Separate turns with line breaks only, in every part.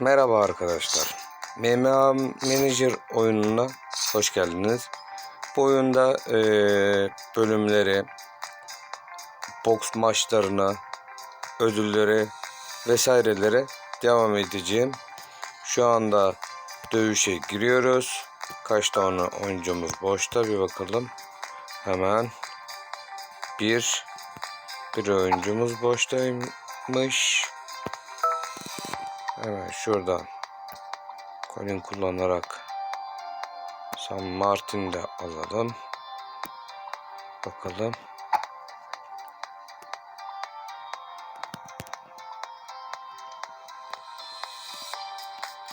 Merhaba arkadaşlar. MMA Manager oyununa hoş geldiniz. Bu oyunda eee, bölümleri, boks maçlarına, ödülleri vesaireleri devam edeceğim. Şu anda dövüşe giriyoruz. Kaç tane oyuncumuz boşta bir bakalım. Hemen bir bir oyuncumuz boştaymış. Hemen şuradan Colin kullanarak San Martin'de alalım. Bakalım.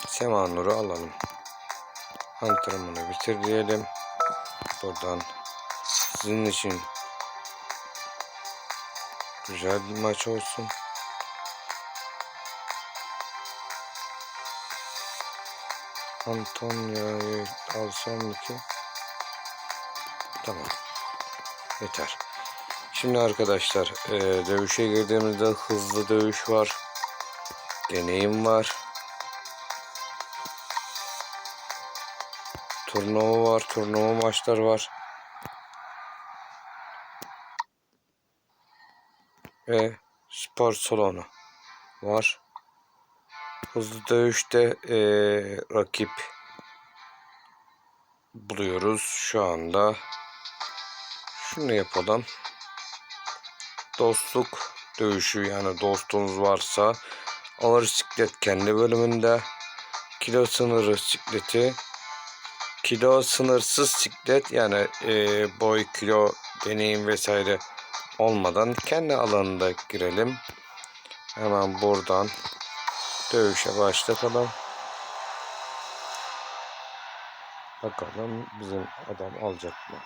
Semanur'u alalım. Antrenmanı bitir diyelim. Buradan sizin için güzel bir maç olsun. Antonya'yı alsam mı ki? Tamam. Yeter. Şimdi arkadaşlar e, dövüşe girdiğimizde hızlı dövüş var. Deneyim var. Turnuva var. Turnuva maçlar var. Ve spor salonu var. Hızlı dövüşte eee, rakip buluyoruz şu anda. Şunu yapalım. Dostluk dövüşü yani dostunuz varsa ağır siklet kendi bölümünde kilo sınırı sikleti kilo sınırsız siklet yani eee, boy kilo deneyim vesaire olmadan kendi alanında girelim. Hemen buradan Dövüşe başlatalım. Bakalım bizim adam alacak mı?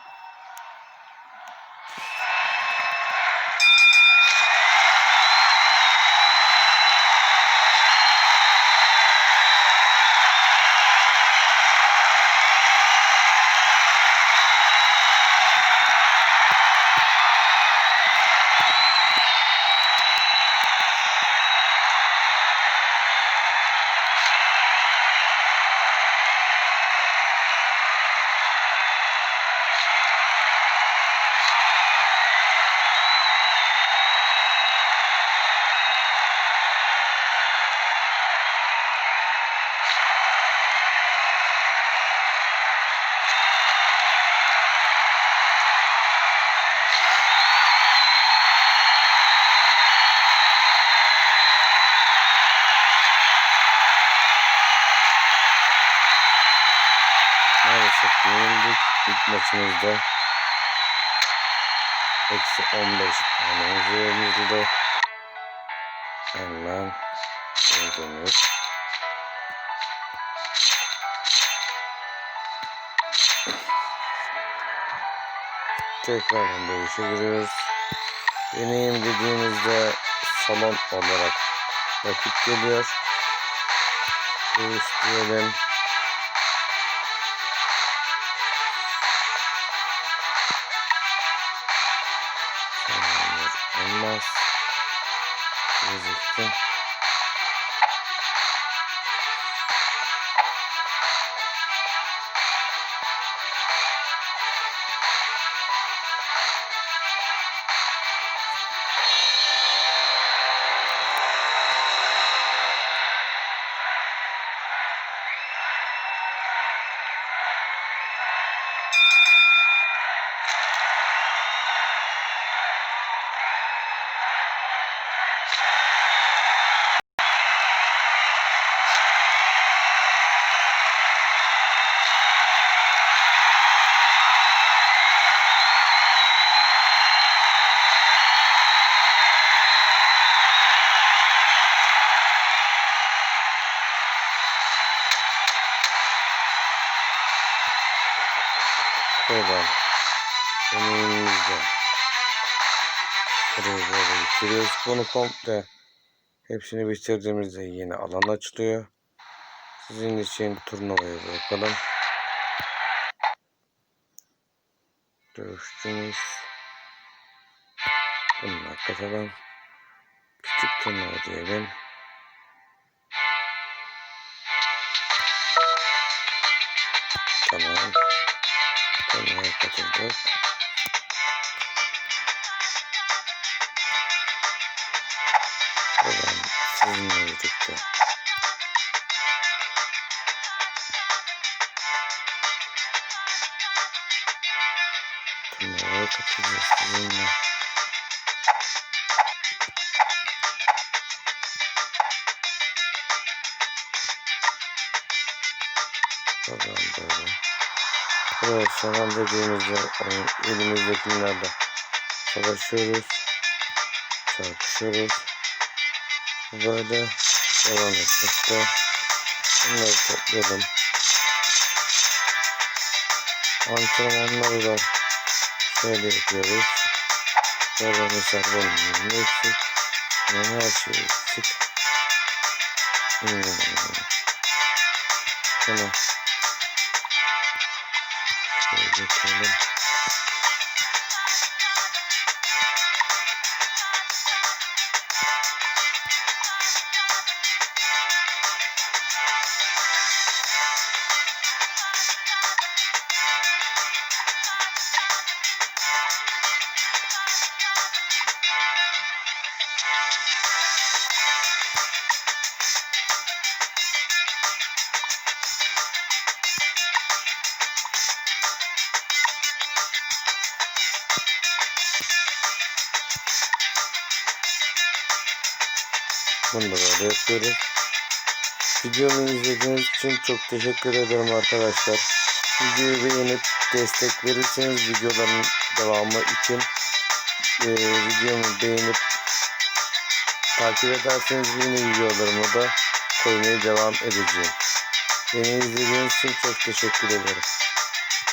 Maçımızda. Eksi 15 puanımız verildi. Hemen gördüğünüz. Tekrardan dövüşe giriyoruz. Deneyim dediğimizde salon olarak rakip geliyor. Dövüş Thanks. Buradan deneyimimizde burayı böyle bitiriyoruz. Bunu komple hepsini bitirdiğimizde yeni alan açılıyor. Sizin için turnuvayı bırakalım. Dövüşçümüz bununla katalım. Küçük turnuva diyelim. Turnuvaya katıldık. Buradan sizinle birlikte turnuvaya katılacağız sizinle. Buradan böyle. Şahan dediğimizde yani elimizdekilerle savaşıyoruz. Çarpışıyoruz. Böyle devam etmekte. Bunları toplayalım. Antrenmanları da şöyle yapıyoruz. Böyle mesela ne eksik? Benim her şey eksik. Hmm. Tamam. Bunu da böyle yapıyoruz. Videomu izlediğiniz için çok teşekkür ederim arkadaşlar. Videoyu beğenip destek verirseniz videoların devamı için e, videomu beğenip takip ederseniz yeni videolarımı da koymaya devam edeceğim. Beni izlediğiniz için çok teşekkür ederim.